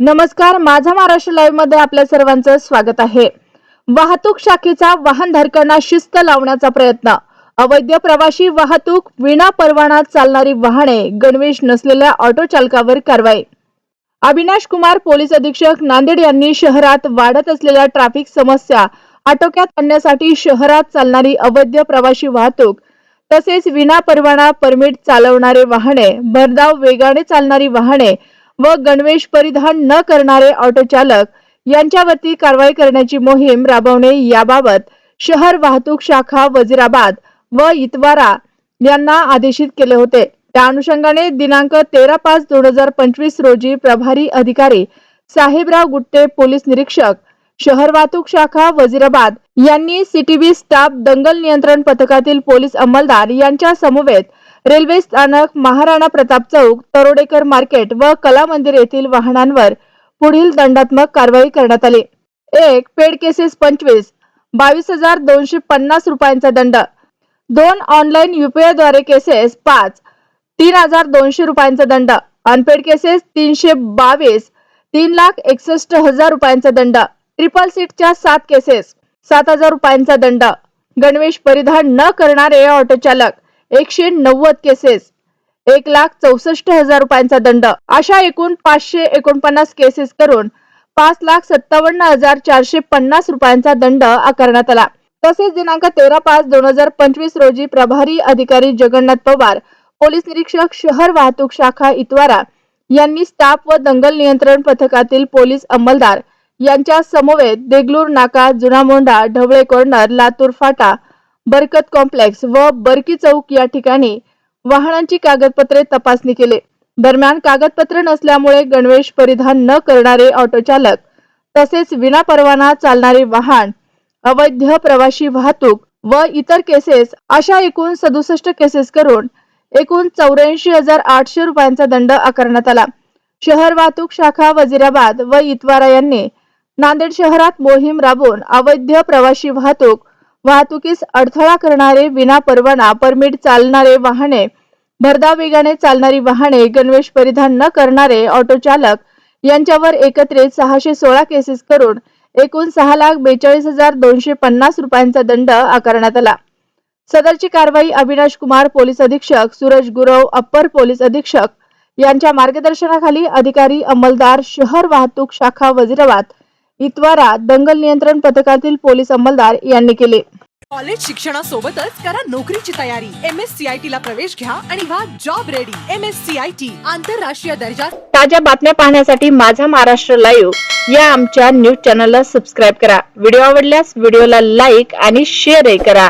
नमस्कार माझा महाराष्ट्र लाईव्हमध्ये आपल्या सर्वांचं स्वागत आहे. वाहतूक शाखेचा वाहनधारकांना शिस्त लावण्याचा प्रयत्न. अवैध प्रवासी वाहतूक विना परवाना चालणारी वाहने गणवेश नसलेल्या ऑटो चालकावर कारवाई. अविनाश कुमार पोलीस अधीक्षक नांदेड यांनी शहरात वाढत असलेल्या ट्रॅफिक समस्या आटोक्यात आणण्यासाठी शहरात चालणारी अवैध प्रवासी वाहतूक तसेच विना परवाना परमिट चालवणारे वाहने भरधाव वेगाने चालणारी वाहने व गणवेश परिधान न करणारे ऑटो चालक यांच्यावरती कारवाई करण्याची मोहीम राबवणे याबाबत शहर वाहतूक शाखा वजिराबाद व इतवारा यांना आदेशित केले होते. त्या अनुषंगाने दिनांक तेरा पाच दोन हजार पंचवीस रोजी प्रभारी अधिकारी साहेबराव गुट्टे पोलीस निरीक्षक शहर वाहतूक शाखा वजिराबाद यांनी सीटीबी स्टाफ दंगल नियंत्रण पथकातील पोलीस अंमलदार यांच्या समवेत रेल्वे स्थानक महाराणा प्रताप चौक तरोडेकर मार्केट व कला मंदिर येथील वाहनांवर पुढील दंडात्मक कारवाई करण्यात आली. एक पेड केसेस पंचवीस बावीस हजार दोनशे पन्नास रुपयांचा दंड. दोन ऑनलाईन युपीआयद्वारे केसेस पाच तीन हजार दोनशे रुपयांचा दंड. अनपेड केसेस तीनशे बावीस तीन लाख एकसष्ट हजार रुपयांचा दंड. ट्रिपल सीटच्या सात केसेस सात हजार रुपयांचा दंड. गणवेश परिधान न करणारे ऑटो चालक. एकशे नव्वद केसेस एक लाख चौसष्ट हजार रुपयांचा दंड. अशा एकूण पाचशे एकोणपन्नास केसेस करून पाच लाख सत्तावन्न हजार चारशे पन्नास रुपयांचा दंड आकारण्यात आला. तसेच दिनांक तेरा पाच दोन हजार पंचवीस रोजी प्रभारी अधिकारी जगन्नाथ पवार पोलीस निरीक्षक शहर वाहतूक शाखा इतवारा यांनी स्टाफ व दंगल नियंत्रण पथकातील पोलीस अंमलदार यांच्या समवेत देगलूर नाका जुना मोंढा ढवळे कॉर्नर लातूर फाटा बरकत कॉम्प्लेक्स व बरकी चौक या ठिकाणी वाहनांची कागदपत्रे तपासणी केले. दरम्यान कागदपत्र नसल्यामुळे गणवेश परिधान न करणारे ऑटो चालक तसेच विनापरवाना चालणारे वाहन अवैध प्रवासी वाहतूक व इतर केसेस अशा एकूण सदुसष्ट केसेस करून एकूण चौऱ्याऐंशी हजार आठशे रुपयांचा दंड आकारण्यात आला. शहर वाहतूक शाखा वजिराबाद व इतवारा यांनी नांदेड शहरात मोहीम राबवून अवैध प्रवाशी वाहतूक वाहतुकीस अडथळा करणारे विना परवाना परमिट चालणारे वाहने भरधाव वेगाने चालणारी वाहने गणवेश परिधान न करणारे ऑटो चालक यांच्यावर एकत्रित सहाशे सोळा केसेस करून एकूण सहा लाख बेचाळीस हजार दोनशे पन्नास रुपयांचा दंड आकारण्यात आला. सदरची कारवाई अविनाश कुमार पोलीस अधीक्षक सूरज गुरव अप्पर पोलीस अधीक्षक यांच्या मार्गदर्शनाखाली अधिकारी अंमलदार शहर वाहतूक शाखा वजिराबाद इतवारा दंगल नियंत्रण पथकातील पोलीस अंमलदार यांनी केले. कॉलेज शिक्षणासोबतच करा नोकरीची तयारी. M S C I T ला प्रवेश घ्या आणि व्हा job ready M S C I T आंतरराष्ट्रीय दर्जा ताज्या बातम्या पाहण्यासाठी माझा महाराष्ट्र लाईव्ह या आमच्या न्यूज चॅनलला सबस्क्राईब करा. व्हिडिओ आवडल्यास व्हिडिओला लाईक आणि शेअरही करा.